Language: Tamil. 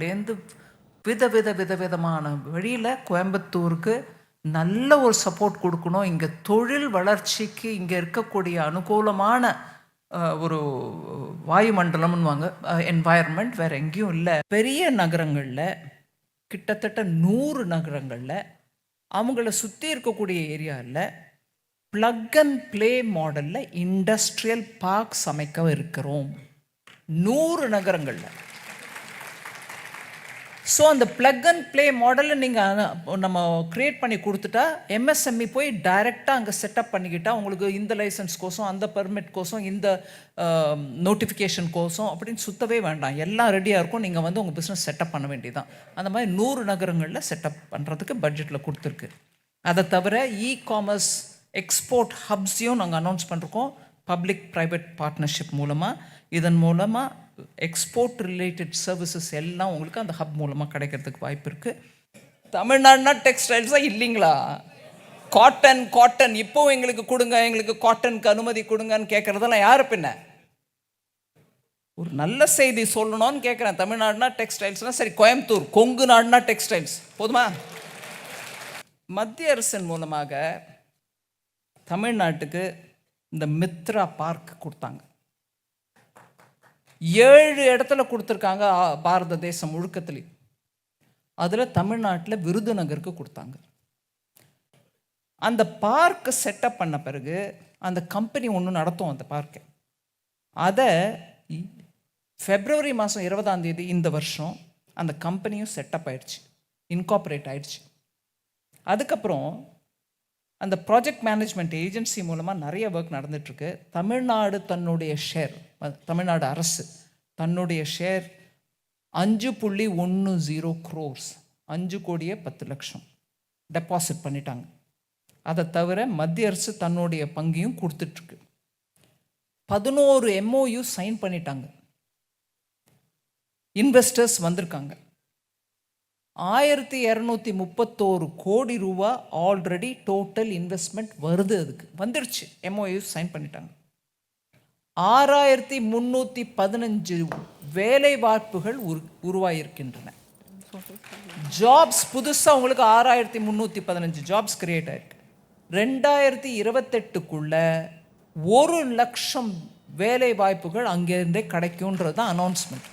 லேருந்து வித வித வித விதமான வழியில் கோயம்புத்தூருக்கு நல்ல ஒரு சப்போர்ட் கொடுக்கணும். இங்கே தொழில் வளர்ச்சிக்கு இங்கே இருக்கக்கூடிய அனுகூலமான ஒரு வாயுமண்டலம்னுவாங்க. என்வாயர்மெண்ட் வேற எங்கேயும் இல்லை. பெரிய நகரங்களில் கிட்டத்தட்ட நூறு நகரங்களில் அவங்கள சுற்றி இருக்கக்கூடிய ஏரியாவில் ப்ளக் அண்ட் ப்ளே மாடலில் இண்டஸ்ட்ரியல் பார்க்ஸ் அமைக்க இருக்கிறோம். நூறு நகரங்களில். ஸோ அந்த ப்ளக் அண்ட் ப்ளே மாடலை நீங்கள் நம்ம க்ரியேட் பண்ணி கொடுத்துட்டா எம்எஸ்எம்இ போய் டைரெக்டாக அங்கே செட்டப் பண்ணிக்கிட்டால் உங்களுக்கு இந்த லைசன்ஸ் கோசம் அந்த பெர்மிட் கோசம் இந்த நோட்டிஃபிகேஷன் கோசம் அப்படின்னு சுத்தவே வேண்டாம். எல்லாம் ரெடியாக இருக்கும். நீங்கள் வந்து உங்கள் பிஸ்னஸ் செட்டப் பண்ண வேண்டியதான் அந்த மாதிரி நூறு நகரங்களில் செட்டப் பண்ணுறதுக்கு பட்ஜெட்டில் கொடுத்துருக்கு. அதை தவிர இ காமர்ஸ் எக்ஸ்போர்ட் ஹப்ஸையும் நாங்கள் அனௌன்ஸ் பண்ணுறோம் பப்ளிக் ப்ரைவேட் பார்ட்னர்ஷிப் மூலமாக இதன் மூலமாக எக்ஸ்போர்ட் ரிலேட்டட் சர்வீசஸ் எல்லாம் உங்களுக்கு அந்த ஹப் மூலமாக கிடைக்கிறதுக்கு வாய்ப்பு இருக்குது தமிழ்நாடுனா டெக்ஸ்டைல்ஸாக இல்லைங்களா? காட்டன் காட்டன் இப்போவும் எங்களுக்கு கொடுங்க எங்களுக்கு காட்டனுக்கு அனுமதி கொடுங்கன்னு கேட்குறதெல்லாம் யார் பின்ன? ஒரு நல்ல செய்தி சொல்லணும்னு கேட்குறேன் தமிழ்நாடுனா டெக்ஸ்டைல்ஸ்னால் சரி கோயம்புத்தூர். கொங்கு நாடுனா டெக்ஸ்டைல்ஸ் போதுமா? மத்திய அரசின் மூலமாக தமிழ்நாட்டுக்கு இந்த மித்ரா பார்க் கொடுத்தாங்க. ஏழு இடத்துல கொடுத்துருக்காங்க ஆ, பாரத தேசம் முழுக்கத்துலேயும். அதில் தமிழ்நாட்டில் விருதுநகருக்கு கொடுத்தாங்க. அந்த பார்க்கை செட்டப் பண்ண பிறகு அந்த கம்பெனி ஒன்று நடத்தும் அந்த பார்க்கை. அதை ஃபெப்ரவரி மாதம் இருபதாம் தேதி இந்த வருஷம் அந்த கம்பெனியும் செட்டப் ஆயிடுச்சு இன்கார்பரேட் ஆயிடுச்சு. அதுக்கப்புறம் அந்த ப்ராஜெக்ட் மேனேஜ்மெண்ட் ஏஜென்சி மூலமாக நிறைய ஒர்க் நடந்துட்டுருக்கு. தமிழ்நாடு தன்னுடைய ஷேர் தமிழ்நாடு அரசு தன்னுடைய ஷேர் அஞ்சு புள்ளி ஒன்று ஜீரோ க்ரோர்ஸ் அஞ்சு கோடியே பத்து லட்சம் டெபாசிட் பண்ணிட்டாங்க. அதை தவிர மத்திய அரசு தன்னுடைய பங்கையும் கொடுத்துட்ருக்கு பதினோரு எம்ஓயு சைன் பண்ணிட்டாங்க. இன்வெஸ்டர்ஸ் வந்திருக்காங்க. ஆயிரத்தி இரநூத்தி முப்பத்தோரு கோடி ரூபா ஆல்ரெடி டோட்டல் இன்வெஸ்ட்மெண்ட் வருது அதுக்கு. வந்துடுச்சு எம்ஓயு சைன் பண்ணிட்டாங்க. ஆறாயிரத்தி முந்நூற்றி பதினஞ்சு வேலை வாய்ப்புகள் உரு உருவாகியிருக்கின்றன ஜாப்ஸ் புதுசாக உங்களுக்கு ஆறாயிரத்தி முந்நூற்றி பதினஞ்சு ஜாப்ஸ் கிரியேட் ஆயிருக்கு. ரெண்டாயிரத்தி இருபத்தெட்டுக்குள்ள ஒரு லட்சம் வேலை வாய்ப்புகள் அங்கேருந்தே கிடைக்குன்றது தான் அனௌன்ஸ்மெண்ட்